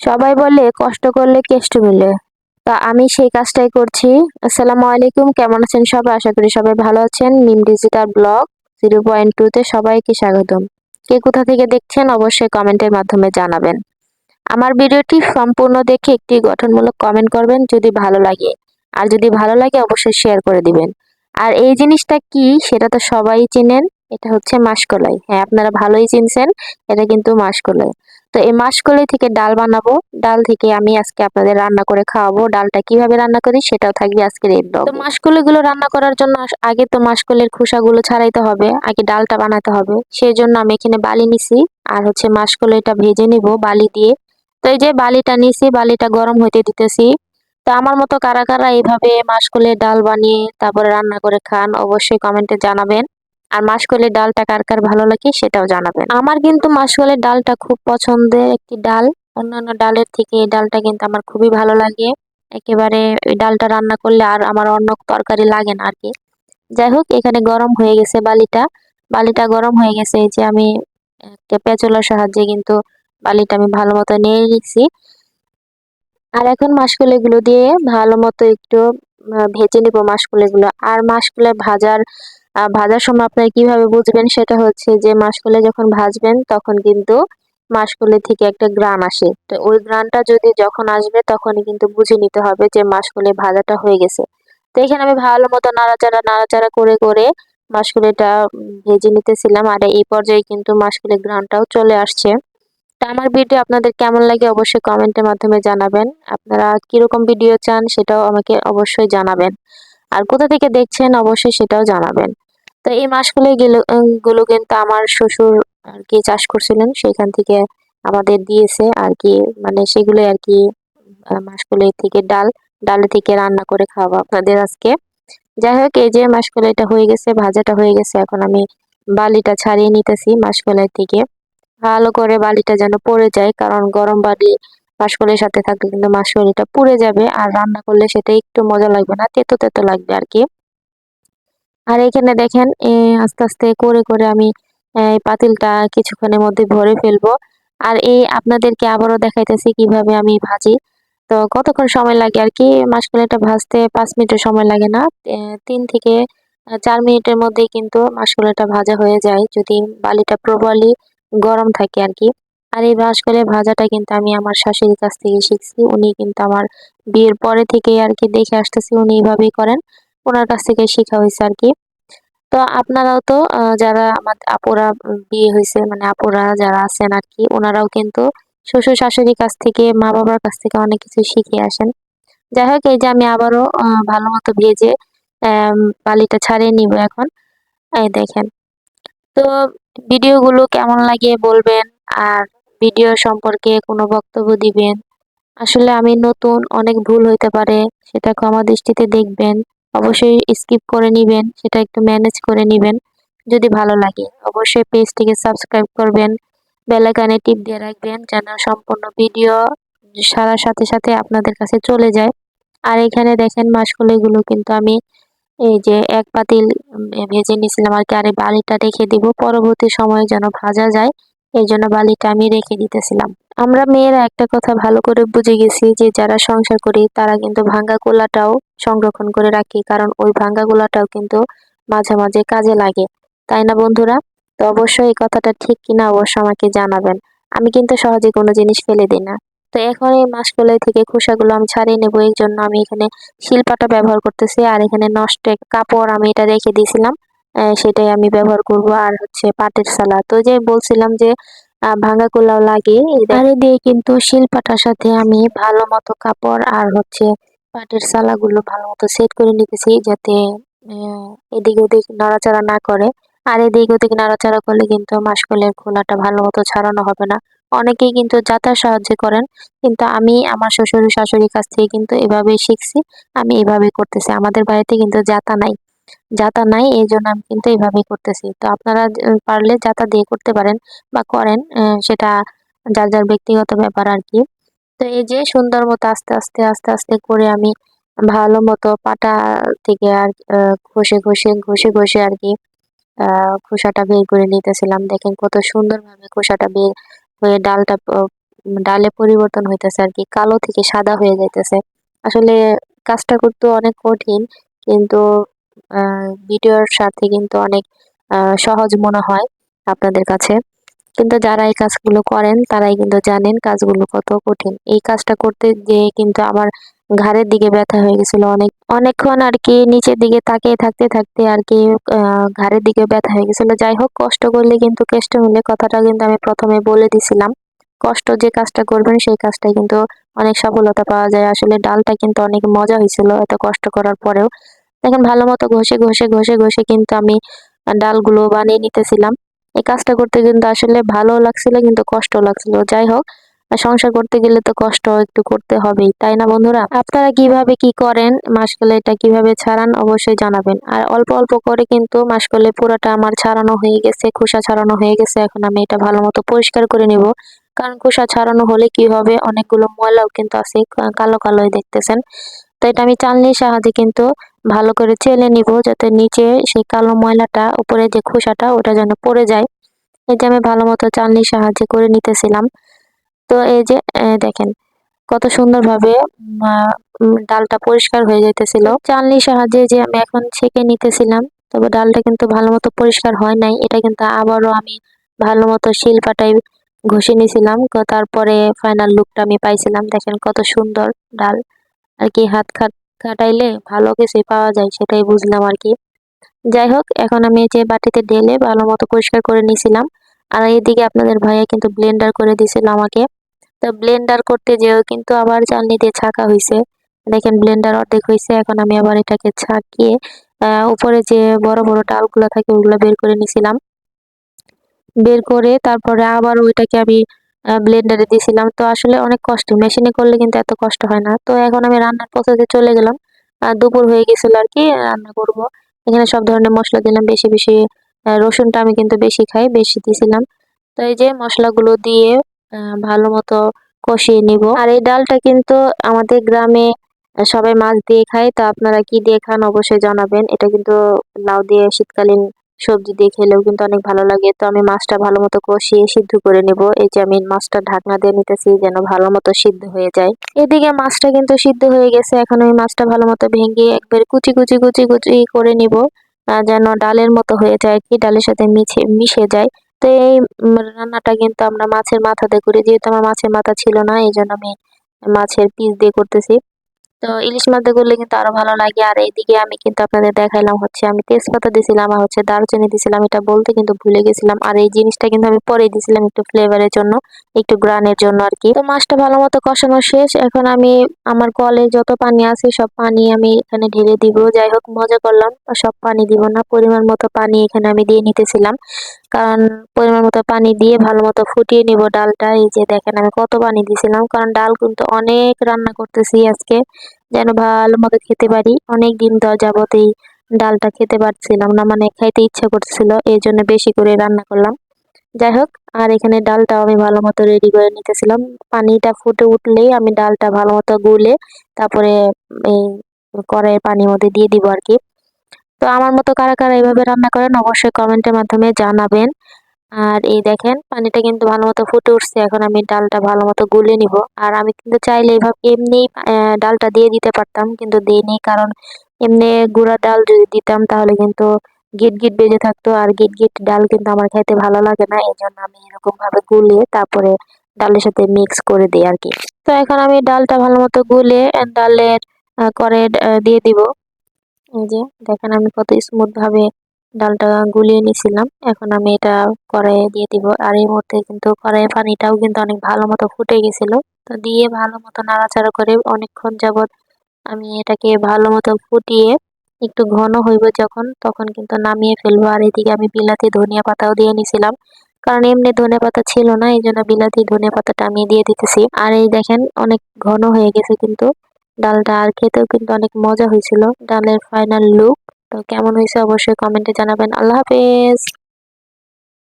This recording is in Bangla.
সবাই বলে কষ্ট করলে কেষ্ট মিলে। তা আমি সেই কাজটাই করছি। আসসালামু আলাইকুম, কেমন আছেন সবাই? আশা করি সবাই ভালো আছেন। Mim digital blog zero point টুতে সবাইকে স্বাগতম। কে কোথা থেকে দেখছেন অবশ্যই কমেন্টের মাধ্যমে জানাবেন। আমার ভিডিওটি সম্পূর্ণ দেখে একটি গঠনমূলক কমেন্ট করবেন যদি ভালো লাগে। আর যদি ভালো লাগে অবশ্যই শেয়ার করে দিবেন। আর এই জিনিসটা কি সেটা তো সবাই চেনেন, এটা হচ্ছে মাসকলাই। হ্যাঁ আপনারা ভালোই চিনছেন, এটা কিন্তু মাসকলাই। তো এই মাসকলাই থেকে ডাল বানাবো। ডাল থেকে আমি আজকে আপনাদের রান্না করে খাওয়াবো। ডালটা কীভাবে রান্না করি সেটাও থাকবে আজকের এই ব্লগ তো মাসকলাই গুলো রান্না করার জন্য আগে তো মাসকলের খোসাগুলো ছাড়াইতে হবে, আগে ডালটা বানাতে হবে। সেই জন্য আমি এখানে বালি নিছি আর হচ্ছে মাসকলাইটা ভেজে নিব বালি দিয়ে। তো এই যে বালিটা নিছি, বালিটা গরম হইতে দিতেছি। তো আমার মতো কারা কারা এইভাবে মাসকলের ডাল বানিয়ে তারপরে রান্না করে খান অবশ্যই কমেন্টে জানাবেন। আর মাসকলের ডালটা কার কার ভালো লাগে সেটাও জানাবেন। আমার কিন্তু মাসকলের ডালটা খুব পছন্দের একটি ডাল। অন্যান্য ডালের থেকে এই ডালটা কিন্তু আমার খুবই ভালো লাগে। একেবারে এই ডালটা রান্না করলে আর আমার অন্য তরকারি লাগে না আর কি যাই হোক, এখানে গরম হয়ে গেছে বালিটা। বালিটা গরম হয়ে গেছে, এই যে আমি একটা পেঁচলার সাহায্যে কিন্তু বালিটা আমি ভালো মতো নিয়ে নিচ্ছি। আর এখন মাসকলাইগুলো দিয়ে ভালো মতো একটু ভেজে নিব মাসকলাইগুলো আর মাসকলাই ভাজার ভাজার সময় আপনারা কীভাবে বুঝবেন? সেটা হচ্ছে যে মাসকলাই যখন ভাজবেন, তখন কিন্তু মাসকলাই থেকে একটা গ্রান আসে। তো ওই গ্রানটা যদি যখন আসবে তখন কিন্তু বুঝে নিতে হবে যে মাসকলাই ভাজাটা হয়ে গেছে। তো এখানে আমি ভালো মতো নাড়াচাড়া নাড়াচাড়া করে করে মাসকলাইটা ভেজে নিতেছিলাম। আর এই পর্যায়ে কিন্তু মাসকলাই গ্রানটাও চলে আসছে। তা আমার ভিডিও আপনাদের কেমন লাগে অবশ্যই কমেন্টের মাধ্যমে জানাবেন। আপনারা কীরকম ভিডিও চান, সেটাও আমাকে অবশ্যই জানাবেন। আর কোথা থেকে দেখছেন অবশ্যই সেটাও জানাবেন। তো এই মাসগুলো গুলো কিন্তু আমার শ্বশুর আর কি চাষ করছিলেন, সেখান থেকে আমাদের দিয়েছে আর কি মানে সেগুলো আর কি মাসগুলো থেকে ডাল ডাল থেকে রান্না করে খাওয়াবো আপনাদের আজকে। যাই হোক, এই যে মাসকলাইটা হয়ে গেছে, ভাজাটা হয়ে গেছে, এখন আমি বালিটা ছাড়িয়ে নিতেছি মাসকলাই থেকে। ভালো করে বালিটা যেন পড়ে যায়, কারণ গরম বালি মাসকলের সাথে থাকলে কিন্তু মাসকলিটা পুড়ে যাবে আর রান্না করলে সেটা একটু মজা লাগবে না, তেতো তেতো লাগবে আর কি। আর এখানে দেখেন আস্তে আস্তে করে করে আমি পাতিলটা কিছুক্ষণের মধ্যে ভরে ফেলব। আর এই আপনাদেরকে আবারও দেখাইতেছি কীভাবে আমি ভাজি। তো কতক্ষণ সময় লাগে আর কি? মাসকলাইটা ভাজতে পাঁচ মিনিটের সময় লাগে না। তিন থেকে চার মিনিটের মধ্যেই কিন্তু মাসকলাইটা ভাজা হয়ে যায় যদি বালিটা প্রপারলি গরম থাকে আর কি। আর এই মাসকলাই ভাজাটা কিন্তু আমি আমার শাশুড়ির কাছ থেকে শিখছি। উনি কিন্তু আমার বিয়ের পরে থেকেই আর কি দেখে আসতেছি, উনি এইভাবেই করেন। ওনার কাছ থেকে শেখা হয়েছে আর কি। তো আপনারাও তো যারা আমাদের আপুরা বিয়ে হয়েছে মানে আপুরা যারা আছেন আর কি, ওনারাও কিন্তু শ্বশুর শাশুড়ির কাছ থেকে, মা বাবার কাছ থেকে অনেক কিছু শিখে আসেন। যাই হোক, এই যে আমি আবারও ভালো মতো ভেজে বালিটা ছাড়িয়ে নিব এখন। এই দেখেন। তো ভিডিওগুলো কেমন লাগে বলবেন? আর ভিডিও সম্পর্কে কোনো বক্তব্য দিবেন? আসলে আমি নতুন, অনেক ভুল হইতে পারে, সেটা ক্ষমা দৃষ্টিতে দেখবেন। অবশ্যই স্কিপ করে নিবেন, সেটা একটু ম্যানেজ করে নিবেন, যদি ভালো লাগে। অবশ্যই পেজটিকে সাবস্ক্রাইব করবেন বেলাকানে টিপ দিয়ে রাখবেন, যেন সম্পূর্ণ ভিডিও সারার সাথে সাথে আপনাদের কাছে চলে যায়। আর এখানে দেখেন মাসকলিগুলো কিন্তু আমি এই যে এক পাতিল ভেজে নিয়েছিলাম আর কি, আর এই বালিটা রেখে দিব। পরবর্তী সময়ে যেন ভাজা যায় এই জন্য বালিটা আমি রেখে দিতেছিলাম। আমরা মেয়েরা একটা কথা ভালো করে বুঝে গেছি যে, যারা সংসার করি, তারা কিন্তু ভাঙ্গা কোলাটাও সংরক্ষণ করে রাখি, কারণ ওই ভাঙ্গা গোলাটাও কিন্তু মাঝে মাঝে কাজে লাগে। তাই না বন্ধুরা? তো অবশ্যই এই কথাটা ঠিক কিনা অবশ্যই আমাকে জানাবেন। আমি কিন্তু সহজে কোনো জিনিস ফেলে দিই না। তো এখন এই মাসকলাই থেকে খোসাগুলো আমি ছাড়িয়ে নেব এই জন্য আমি এখানে শিল্পাটা ব্যবহার করতেছি, আর এখানে নষ্ট কাপড় আমি এটা রেখে দিয়েছিলাম। সেটাই আমি ব্যবহার করব। আর হচ্ছে পাটের সালা। তো যে বলছিলাম যে ভাঙা কোলাও লাগে এবারে দিয়ে কিন্তু শিলপাটার সাথে আমি ভালো মতো কাপড় আর হচ্ছে পাটের সালাগুলো ভালো মতো সেট করে নিতেছি যাতে এদিক ওদিক নড়াচড়া না করে। আর এদিক ওদিক নাড়াচাড়া করলে কিন্তু মাসকলের খোলাটা ভালো মতো ছাড়ানো হবে না। অনেকেই কিন্তু যাতার সাহায্য করেন, কিন্তু আমি আমার শ্বশুর শাশুড়ির কাছ থেকে কিন্তু এভাবেই শিখছি, আমি এভাবে করতেছি। আমাদের বাড়িতে কিন্তু যাতা নাই। যাতা নাই, এই জন্য আমি কিন্তু এইভাবেই করতেছি। তো আপনারা পারলে যাতা দিয়ে করতে পারেন বা করেন সেটা যার যার ব্যক্তিগত ব্যাপার আর কি। তো এই যে সুন্দর মতো আস্তে আস্তে আস্তে আস্তে করে আমি ভালো মতো পাটা থেকে আর ঘষে ঘষে ঘষে ঘষে আর কি খোসাটা বের করে নিতেছিলাম। দেখেন কত সুন্দরভাবে খোসাটা বের হয়ে ডালটা ডালে পরিবর্তন হইতেছে আর কি, কালো থেকে সাদা হয়ে যাইতেছে। আসলে কাজটা করতে অনেক কঠিন, কিন্তু ভিডিওর সাথে কিন্তু অনেক সহজ মনে হয় আপনাদের কাছে। কিন্তু যারা এই কাজগুলো করেন, তারাই কিন্তু জানেন কাজগুলো কত কঠিন। এই কাজটা করতে গিয়ে কিন্তু আমার ঘাড়ের দিকে ব্যথা হয়ে গেছিল অনেক, অনেকক্ষণ আর কি নিচের দিকে তাকিয়ে থাকতে থাকতে আর কি ঘাড়ের দিকে ব্যথা হয়ে গেছিল। যাই হোক, কষ্ট করলে কিন্তু কেষ্ট মিলে কথাটা কিন্তু আমি প্রথমে বলে দিছিলাম। কষ্ট যে কাজটা করবেন, সেই কাজটাই কিন্তু অনেক সফলতা পাওয়া যায়। আসলে ডালটা কিন্তু অনেক মজা হয়েছিল এত কষ্ট করার পরেও। দেখেন ভালো মতো ঘষে ঘষে ঘষে ঘষে কিন্তু আমি ডালগুলো বানিয়ে নিতেছিলাম। এই কাজটা করতে কিন্তু আসলে ভালো লাগছিল, কিন্তু কষ্ট লাগছিল। যাই হোক সংসার করতে গেলে তো কষ্ট একটু করতে হবেই, তাই না বন্ধুরা? আপনারা কীভাবে কি করেন, মাসকলে এটা কীভাবে ছাড়ান অবশ্যই জানাবেন। আর অল্প অল্প করে কিন্তু মাসকলে পুরোটা আমার ছাড়ানো হয়ে গেছে, খোসা ছাড়ানো হয়ে গেছে, এখন আমি এটা ভালো মতো পরিষ্কার করে নিব। কারণ খোসা ছাড়ানো হলে কি হবে, অনেকগুলো ময়লাও কিন্তু আছে কালো, কালোই দেখতেছেন। তো এটা আমি চালনির সাহায্যে কিন্তু ভালো করে চেলে নিব যাতে নিচে সেই কালো ময়লাটা, উপরে যে খোসাটা, ওটা যেন পড়ে যায়। এটা আমি ভালো মতো চালনির সাহায্যে করে নিতেছিলাম। তো এই যে দেখেন কত সুন্দরভাবে ডালটা পরিষ্কার হয়ে যাইতেছিল। চালনির সাহায্যে যে আমি এখন ছেঁকে নিতেছিলাম, তবে ডালটা কিন্তু ভালো মতো পরিষ্কার হয় নাই। এটা কিন্তু আবারও আমি ভালো মতো শিলপাটাই ঘষে নিয়েছিলাম তারপরে ফাইনাল লুকটা আমি পাইছিলাম। দেখেন কত সুন্দর ডাল। আর কি হাত খাট কাটাইলে ভালো কিছুই পাওয়া যায়, সেটাই বুঝলাম আর কি যাই হোক, এখন আমি যে বাটিতে ঢেলে ভালো মতো পরিষ্কার করে নিয়েছিলাম, আর এইদিকে আপনাদের ভাইয়া কিন্তু ব্লেন্ডার করে দিয়েছিল আমাকে। তো ব্লেন্ডার করতে যেও কিন্তু আবার চালনি দিয়ে ছাকা হয়েছে দেখেন ব্লেন্ডার অর্ধেক হয়েছে এখন আমি আবার এটাকে ছাকিয়ে উপরে যে বড় বড় ডালগুলো থাকে, ওগুলো বের করে নিয়েছিলাম। বের করে তারপরে আবার ওইটাকে আমি ব্লেন্ডারে দিয়েছিলাম। তো আসলে অনেক কষ্ট মেশিনে করলে কিন্তু এত কষ্ট হয় না। তো এখন আমি রান্নার প্রসেসে চলে গেলাম। দুপুর হয়ে গেছিল আর কি, রান্না করব। এখানে সব ধরনের মশলা দিলাম, বেশি বেশি রসুনটা আমি কিন্তু বেশি খাই, বেশি দিয়েছিলাম তো এই যে মশলাগুলো দিয়ে ভালো মতো কষিয়ে নিব। আর এই ডালটা কিন্তু আমাদের গ্রামে সবাই মাছ দিয়ে খায়। তো আপনারা কি দিয়ে খান অবশ্যই জানাবেন। এটা কিন্তু লাউ দিয়ে শীতকালীন সবজি দিয়ে খেলেও কিন্তু অনেক ভালো লাগে। তো আমি মাছটা ভালো মতো কষিয়ে সিদ্ধ করে নেব। এই যে আমি মাছটা ঢাকনা দিয়ে নিতেছি যেন ভালো মতো সিদ্ধ হয়ে যায়। এদিকে মাছটা কিন্তু সিদ্ধ হয়ে গেছে। এখন আমি মাছটা ভালো মতো ভেঙে একবার কুচি কুচি কুচি কুচি করে নিব। যেন ডালের মতো হয়ে যায় কি, ডালের সাথে মিশে মিশে যায়। তো এই রান্নাটা কিন্তু আমরা মাছের মাথা দিয়ে করি। যেহেতু আমার মাছের মাথা ছিল না এই জন্য আমি মাছের পিস দিয়ে করতেছি। তো ইলিশ মাছ করলে কিন্তু আরও ভালো লাগে। আর এইদিকে আমি কিন্তু আপনাদের দেখাইলাম হচ্ছে আমি তেজপাতা দিয়েছিলাম আর হচ্ছে দারচিনি দিয়েছিলাম এটা বলতে কিন্তু ভুলে গেছিলাম। আর এই জিনিসটা কিন্তু আমি পরে দিয়েছিলাম একটু ফ্লেভারের জন্য, একটু গ্রানের জন্য আর কি। তো মাছটা ভালো মতো কষানো শেষ। এখন আমি আমার কলে যত পানি আছে সব পানি আমি এখানে ঢেলে দিব। যাই হোক, মজা করলাম। সব পানি দিব না, পরিমাণ মতো পানি এখানে আমি দিয়ে নিতেছিলাম। কারণ পরিমাণ মতো পানি দিয়ে ভালো মতো ফুটিয়ে নিব ডালটা। এই যে দেখেন আমি কত পানি দিয়েছিলাম কারণ ডাল কিন্তু অনেক রান্না করতেছি আজকে। যেন ভালো মতো খেতে পারি। অনেক দিন ধর যাবত এই ডালটা খেতে পারছিলাম না মানে খাইতে ইচ্ছা করছিল এই জন্য বেশি করে রান্না করলাম। যাই হোক, আর এখানে ডালটাও আমি ভালো মতো রেডি করে নিতেছিলাম। পানিটা ফুটে উঠলেই আমি ডালটা ভালো মতো গুলে তারপরে এই কড়াই পানির মধ্যে দিয়ে দিব আর কি। তো আমার মতো কারা কারা এইভাবে রান্না করেন, অবশ্যই কমেন্টের মাধ্যমে জানাবেন। আর এই দেখেন, পানিটা কিন্তু ভালো মতো ফুটে উঠছে। এখন আমি ডালটা ভালো মতো গুলে নিব। আর আমি কিন্তু চাইলে এইভাবে এমনি ডালটা দিয়ে দিতে পারতাম, কিন্তু দিইনি। কারণ এমনি গুঁড়া ডাল যদি দিতাম, তাহলে কিন্তু গিট গিট বেজে থাকতো। আর গিট গিট ডাল কিন্তু আমার খাইতে ভালো লাগে না। এই জন্য আমি এরকম ভাবে গুলিয়ে তারপরে ডালের সাথে মিক্স করে দিই আর কি। তো এখন আমি ডালটা ভালো মতো গুলে ডালের করে দিয়ে দিব। এই যে, দেখেন আমি কত স্মুথ ভাবে ডালটা গুলিয়ে নিছিলাম এখন আমি এটা কড়াইয়ে দিয়ে দিব। আর এই মধ্যে কিন্তু কড়াইয়ে পানিটাও কিন্তু অনেক ভালো মতো ফুটে গেছিল। তো দিয়ে ভালো মতো নাড়াচাড়া করে অনেকক্ষণ যাবৎ আমি এটাকে ভালো মতো ফুটিয়ে একটু ঘন হইব যখন, তখন কিন্তু নামিয়ে ফেলব। আর এদিকে আমি বিলাতি ধনিয়া পাতাও দিয়ে নিছিলাম। কারণ এমনি ধনে পাতা ছিল না, এই জন্য বিলাতি ধনিয়া পাতাটা আমি দিয়ে দিতেছি। আর এই দেখেন, অনেক ঘন হয়ে গেছে কিন্তু ডালটা। আর খেতেও কিন্তু অনেক মজা হয়েছিল। ডালের ফাইনাল লুক তো কেমন হয়েছে অবশ্যই কমেন্টে জানাবেন। আল্লাহ হাফেজ।